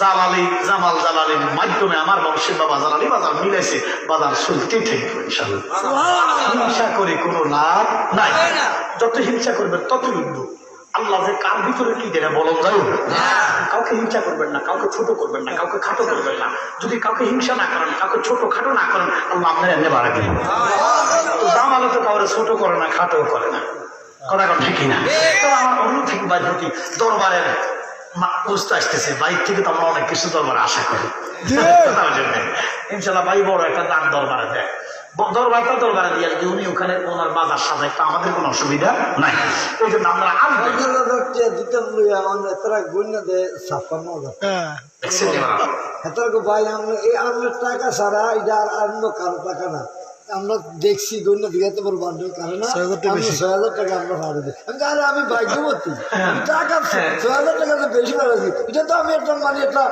জালালি জামাল জালালির মাধ্যমে আমার বংশের বাবা জালালি বাজার বাজার চলতে থাকবে হিংসা করে কোনো লাভ নাই। যত হিংসা করবেন তত আল্লাহ যে কার ভিতরে কি দেবে বলন যায় কাউকে হিংসা করবেন না কাউকে ছোট করবেন না কাউকে খাটো করবেন না। যদি কাউকে হিংসা না করেন কাউকে ছোট খাটো না করেন আল্লাহ আপনার এনে বাড়া দিলেন জামালে তো কাউরে ছোট করে না খাটো করে না। কথা ঠিকই না তো আমার অন্য থেকে বাইর দরবারের বুঝতে আসতেছে বাইর থেকে তো আমরা অনেক কিছু দরবারে আশা করি। ইনশাল্লাহ ভাই বড় একটা দান দরবারে দেয়। ব- দরবারটা দরবারে দিয়ে যদি উনি ওখানে ওনার বাজার সাজায় তা আমাদের কোনো অসুবিধা নাই। এই জন্য আমরা আসব দিতাম লইয়া আমরা তারা গণ্য দেয় ছাপ্পান্ন হাজার। দেখছেন এত ভাই আমরা এই আমরা টাকা ছাড়া এটা আর অন্য কারও টাকা না। আমরা দেখছি গণ্য বিঘাতে বড় বান্ডেল কারণ ছয় হাজার টাকা আমরা ভাড়া দিই। আমি আরে আমি ভাগ্যবতী। আমি টাকা ছয় হাজার টাকা তো বেশি ভাড়া দিই। এটা তো আমি একটা মানে একটা